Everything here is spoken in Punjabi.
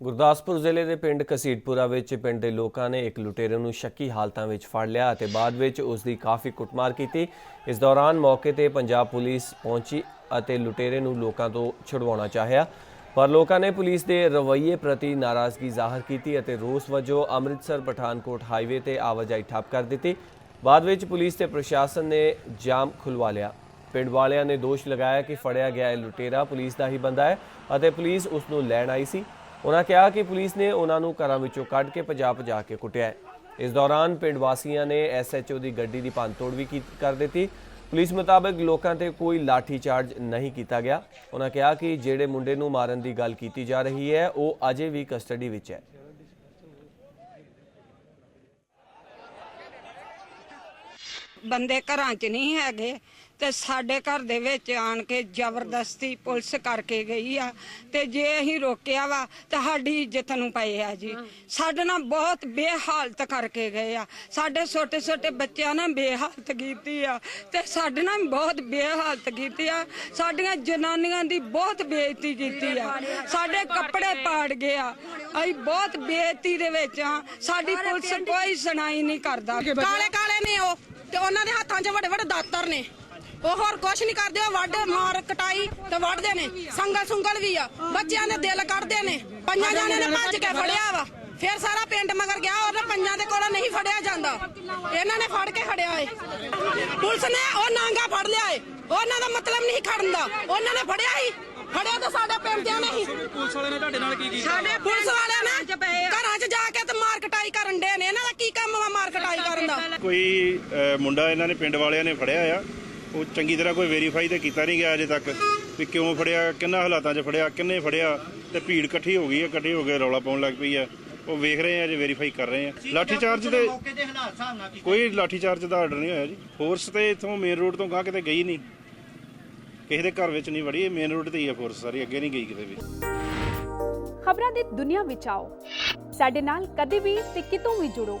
ਗੁਰਦਾਸਪੁਰ ਜ਼ਿਲ੍ਹੇ ਦੇ ਪਿੰਡ ਕਸੀਟਪੁਰਾ ਵਿੱਚ ਪਿੰਡ ਦੇ ਲੋਕਾਂ ਨੇ ਇੱਕ ਲੁਟੇਰੇ ਨੂੰ ਸ਼ੱਕੀ ਹਾਲਤਾਂ ਵਿੱਚ ਫੜ ਲਿਆ ਅਤੇ ਬਾਅਦ ਵਿੱਚ ਉਸ ਦੀ ਕਾਫੀ ਕੁੱਟਮਾਰ ਕੀਤੀ। ਇਸ ਦੌਰਾਨ ਮੌਕੇ ਤੇ ਪੰਜਾਬ ਪੁਲਿਸ ਪਹੁੰਚੀ ਅਤੇ ਲੁਟੇਰੇ ਨੂੰ ਲੋਕਾਂ ਤੋਂ ਛੁਡਵਾਉਣਾ ਚਾਹਿਆ। ਪਰ ਲੋਕਾਂ ਨੇ ਪੁਲਿਸ ਦੇ ਰਵੱਈਏ ਪ੍ਰਤੀ ਨਾਰਾਜ਼ਗੀ ਜ਼ਾਹਰ ਕੀਤੀ ਅਤੇ ਰੋਸ ਵਜੋਂ ਅੰਮ੍ਰਿਤਸਰ, ਪਠਾਨਕੋਟ ਹਾਈਵੇ ਤੇ ਆਵਾਜਾਈ ਠੱਪ ਕਰ ਦਿੱਤੀ। ਬਾਅਦ ਵਿੱਚ ਪੁਲਿਸ ਤੇ ਪ੍ਰਸ਼ਾਸਨ ਨੇ ਜਾਮ ਖੁਲਵਾ ਲਿਆ। ਪਿੰਡ ਵਾਲਿਆਂ ਨੇ ਦੋਸ਼ ਲਗਾਇਆ ਕਿ ਫੜਿਆ ਗਿਆ ਇਹ ਲੁਟੇਰਾ ਪੁਲਿਸ ਦਾ ਹੀ ਬੰਦਾ ਹੈ ਅਤੇ ਪੁਲਿਸ ਉਸ ਨੂੰ ਲੈਣ ਆਈ ਸੀ। ਉਹਨਾਂ ਕਿਹਾ ਕਿ ਪੁਲਿਸ ਨੇ ਉਹਨਾਂ ਨੂੰ ਘਰਾਂ ਵਿੱਚੋਂ ਕੱਢ ਕੇ ਭਜਾ ਭਜਾ ਕੇ ਕੁੱਟਿਆ ਇਸ ਦੌਰਾਨ ਪਿੰਡ ਵਾਸੀਆਂ ਨੇ ਐਸਐਚਓ ਦੀ ਗੱਡੀ ਦੀ ਭੰਨਤੋੜ ਵੀ ਕਰ ਦਿੱਤੀ। ਪੁਲਿਸ ਮੁਤਾਬਕ ਲੋਕਾਂ ਤੇ ਕੋਈ ਲਾਠੀ ਚਾਰਜ ਨਹੀਂ ਕੀਤਾ ਗਿਆ। ਉਹਨਾਂ ਕਿਹਾ ਕਿ ਜਿਹੜੇ ਮੁੰਡੇ ਨੂੰ ਮਾਰਨ ਦੀ ਗੱਲ ਕੀਤੀ ਜਾ ਰਹੀ ਹੈ, ਉਹ ਅਜੇ ਵੀ ਕਸਟਡੀ ਵਿੱਚ ਹੈ। ਬੰਦੇ ਘਰਾਂ 'ਚ ਨਹੀਂ ਹੈਗੇ। ਤੇ ਸਾਡੇ ਘਰ ਦੇ ਵਿੱਚ ਆਣ ਕੇ ਜ਼ਬਰਦਸਤੀ ਪੁਲਿਸ ਕਰਕੇ ਗਈ ਆ ਤੇ ਜੇ ਅਸੀਂ ਰੋਕਿਆ ਵਾ ਤਾਂ ਸਾਡੀ ਇੱਜ਼ਤ ਨੂੰ ਪਏ ਆ ਜੀ। ਸਾਡੇ ਨਾਲ ਬਹੁਤ ਬੇਹਾਲਤ ਕਰਕੇ ਗਏ ਆ। ਸਾਡੇ ਛੋਟੇ ਛੋਟੇ ਬੱਚਿਆਂ ਨਾਲ ਬੇਹਾਲਤ ਕੀਤੀ ਆ ਤੇ ਸਾਡੇ ਨਾਲ ਬਹੁਤ ਬੇਹਾਲਤ ਕੀਤੀ ਆ। ਸਾਡੀਆਂ ਜਨਾਨੀਆਂ ਦੀ ਬਹੁਤ ਬੇਇੱਜ਼ਤੀ ਕੀਤੀ ਆ। ਸਾਡੇ ਕੱਪੜੇ ਪਾੜ ਗਏ ਆ। ਅਸੀਂ ਬਹੁਤ ਬੇਇੱਜ਼ਤੀ ਦੇ ਵਿੱਚ ਆ। ਸਾਡੀ ਪੁਲਿਸ ਕੋਈ ਸੁਣਾਈ ਨਹੀਂ ਕਰਦਾ। ਕਾਲੇ ਕਾਲੇ ਨੇ ਉਹ ਤੇ ਉਹਨਾਂ ਦੇ ਹੱਥਾਂ 'ਚ ਵੱਡੇ ਵੱਡੇ ਦਾਤਰ ਨੇ। ਉਹ ਹੋਰ ਕੁਛ ਨਹੀਂ ਕਰਦੇ ਉਹ ਵੱਢ ਮਾਰ ਕਟਾਈ ਤੇ ਵੱਢਦੇ ਨੇ। ਸੰਗਲ ਸੁੰਗਲ ਵੀ ਆ। ਬੱਚਿਆਂ ਦੇ ਦਿਲ ਕੱਢਦੇ ਨੇ। ਪੰਜਾਂ ਜਾਣਿਆਂ ਨੇ ਭੱਜ ਕੇ ਫੜਿਆ ਵਾ। ਫਿਰ ਸਾਰਾ ਪਿੰਡ ਮਗਰ ਗਿਆ ਉਹਦੇ ਪੰਜਾਂ ਦੇ ਕੋਲ ਨਹੀਂ ਫੜਿਆ ਜਾਂਦਾ। ਇਹਨਾਂ ਨੇ ਫੜ ਕੇ ਖੜਿਆ ਏ। ਪੁਲਿਸ ਨੇ ਉਹ ਨਾਂਗਾ ਫੜ ਲਿਆ ਏ। ਉਹਨਾਂ ਦਾ ਮਤਲਬ ਨਹੀਂ ਖੜਨ ਦਾ। ਉਹਨਾਂ ਨੇ ਫੜਿਆ ਹੀ। ਫੜਿਆ ਤਾਂ ਸਾਡੇ ਪਿੰਡਿਆਂ ਨੇ ਹੀ। ਪੁਲਿਸ ਵਾਲਿਆਂ ਨੇ ਤੁਹਾਡੇ ਨਾਲ ਕੀ ਕੀਤਾ? ਸਾਡੇ ਪੁਲਿਸ ਵਾਲਿਆਂ ਨੇ ਘਰਾਂ 'ਚ ਜਾ ਕੇ ਤੇ ਮਾਰ ਕਟਾਈ ਕਰਨ ਦੇ ਨੇ। ਇਹਨਾਂ ਦਾ ਕੀ ਕੰਮ ਵਾ ਮਾਰ ਕਟਾਈ ਕਰਨ ਦਾ? ਕੋਈ ਮੁੰਡਾ ਇਹਨਾਂ ਨੇ ਪਿੰਡ ਵਾਲਿਆਂ ਨੇ ਫੜਿਆ ਆ। ਉਹ ਚੰਗੀ ਤਰ੍ਹਾਂ ਕੋਈ ਵੈਰੀਫਾਈ ਤੇ ਕੀਤਾ ਨਹੀਂ ਗਿਆ ਅਜੇ ਤੱਕ ਵੀ ਕਿਉਂ ਫੜਿਆ ਕਿੰਨਾ ਹਾਲਾਤਾਂ 'ਚ ਫੜਿਆ ਕਿੰਨੇ ਫੜਿਆ ਤੇ ਭੀੜ ਇਕੱਠੀ ਹੋ ਗਈ ਹੈ ਇਕੱਠੀ ਹੋ ਕੇ ਰੌਲਾ ਪਾਉਣ ਲੱਗ ਪਈ ਆ ਉਹ ਵੇਖ ਰਹੇ ਆ ਅਜੇ ਵੈਰੀਫਾਈ ਕਰ ਰਹੇ ਆ। ਲਾਠੀ ਚਾਰਜ ਤੇ ਕੋਈ ਲਾਠੀ ਚਾਰਜ ਦਾ ਆਰਡਰ ਨਹੀਂ ਹੋਇਆ ਜੀ। ਫੋਰਸ ਤੇ ਇਥੋਂ ਮੇਨ ਰੋਡ ਤੋਂ ਗਾਂ ਕਿਤੇ ਗਈ ਨਹੀਂ। ਕਿਸੇ ਦੇ ਘਰ ਵਿੱਚ ਨਹੀਂ ਵੜੀ ਇਹ ਮੇਨ ਰੋਡ ਤੇ ਹੀ ਆ ਫੋਰਸ ਸਾਰੀ ਅੱਗੇ ਨਹੀਂ ਗਈ ਕਿਤੇ ਵੀ। ਖਬਰਾਂ ਦੀ ਦੁਨੀਆ ਵਿੱਚ ਆਓ। ਸਾਡੇ ਨਾਲ ਕਦੇ ਵੀ ਤੇ ਕਿਤੋਂ ਵੀ ਜੁੜੋ।